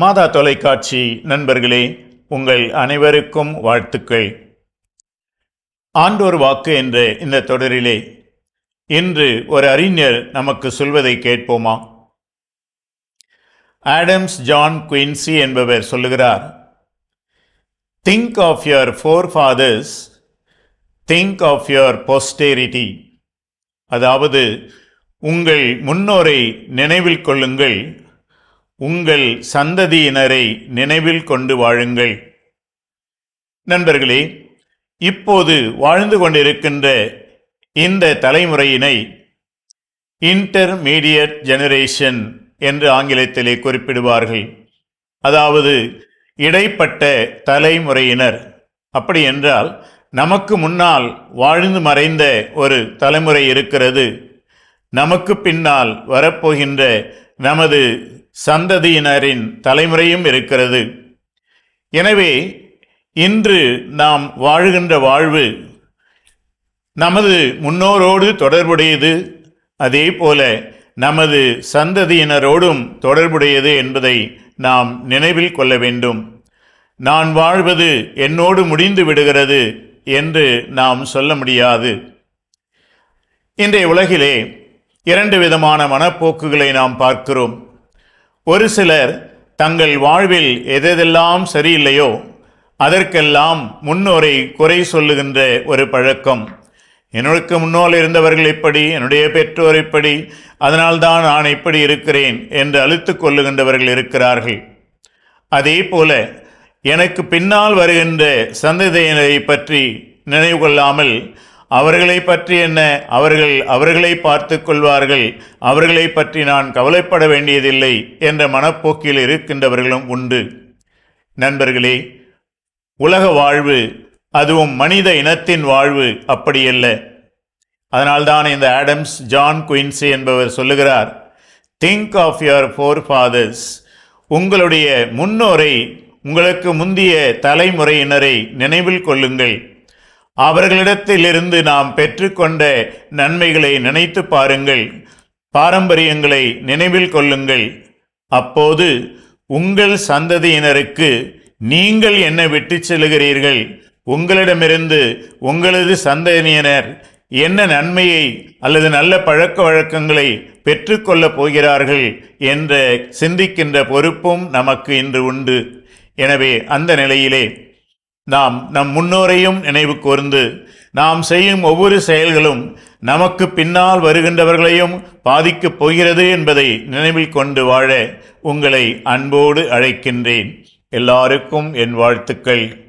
மாதா தொலைக்காட்சி நண்பர்களே உங்கள் அனைவருக்கும் வாழ்த்துக்கள். ஆண்டோர் வாக்கு என்ற இந்த தொடரிலே இன்று ஒரு அறிஞர் நமக்கு சொல்வதை கேட்போமா? ஆடம்ஸ் ஜான் குயின்சி என்பவர் சொல்லுகிறார் think of your forefathers think of your posterity அதாவது உங்கள் முன்னோரை நினைவில் கொள்ளுங்கள் உங்கள் சந்ததியினரை நினைவில் கொண்டு வாழுங்கள். நண்பர்களே இப்போது வாழ்ந்து கொண்டிருக்கின்ற இந்த தலைமுறையினை இன்டர்மீடியட் ஜெனரேஷன் என்று ஆங்கிலத்திலே குறிப்பிடுவார்கள். அதாவது இடைப்பட்ட தலைமுறையினர். அப்படி என்றால் நமக்கு முன்னால் வாழ்ந்து மறைந்த ஒரு தலைமுறை இருக்கிறது. நமக்கு பின்னால் வரப்போகின்ற நமது சந்ததியினரின் தலைமுறையும் இருக்கிறது. எனவே இன்று நாம் வாழுகின்ற வாழ்வு நமது முன்னோரோடு தொடர்புடையது அதே போல நமது சந்ததியினரோடும் தொடர்புடையது என்பதை நாம் நினைவில் கொள்ள வேண்டும். நான் வாழ்வது என்னோடு முடிந்து விடுகிறது என்று நாம் சொல்ல முடியாது. இன்றைய உலகிலே இரண்டு விதமான மனப்போக்குகளை நாம் பார்க்கிறோம். ஒரு சிலர் தங்கள் வாழ்வில் எதெல்லாம் சரியில்லையோ அதற்கெல்லாம் முன்னோரை குறை சொல்லுகின்ற ஒரு பழக்கம். என்னுக்கு முன்னோல் இருந்தவர்கள் இப்படி என்னுடைய பெற்றோர் இப்படி அதனால்தான் நான் இப்படி இருக்கிறேன் என்று அழுத்து கொள்ளுகின்றவர்கள் இருக்கிறார்கள். அதே போல எனக்கு பின்னால் வருகின்ற சந்ததியினரை பற்றி நினைவு கொள்ளாமல் அவர்களை பற்றி என்ன? அவர்கள் அவர்களை பார்த்து கொள்வார்கள். அவர்களை பற்றி நான் கவலைப்பட வேண்டியதில்லை என்ற மனப்போக்கில் இருக்கின்றவர்களும் உண்டு. நண்பர்களே உலக வாழ்வு அதுவும் மனித இனத்தின் வாழ்வு அப்படியல்ல. அதனால்தான் இந்த ஆடம்ஸ் ஜான் குயின்சி என்பவர் சொல்லுகிறார் think of your forefathers உங்களுடைய முன்னோரை உங்களுக்கு முந்திய தலைமுறையினரை நினைவில் கொள்ளுங்கள். அவர்களிடத்திலிருந்து நாம் பெற்றுக்கொண்ட நன்மைகளை நினைத்து பாருங்கள். பாரம்பரியங்களை நினைவில் கொள்ளுங்கள். அப்போது உங்கள் சந்ததியினருக்கு நீங்கள் என்ன விட்டுச் செல்கிறீர்கள் உங்களிடமிருந்து உங்களது சந்ததியினர் என்ன நன்மையை அல்லது நல்ல பழக்க வழக்கங்களை பெற்றுக்கொள்ளப் போகிறார்கள் என்ற சிந்திக்கின்ற பொறுப்பும் நமக்கு இன்று உண்டு. எனவே அந்த நிலையிலே நாம் நம் முன்னோரையும் நினைவு கூர்ந்து நாம் செய்யும் ஒவ்வொரு செயல்களும் நமக்கு பின்னால் வருகின்றவர்களையும் பாதிக்கப் போகிறது என்பதை நினைவில் கொண்டு வாழ உங்களை அன்போடு அழைக்கின்றேன். எல்லாருக்கும் என் வாழ்த்துக்கள்.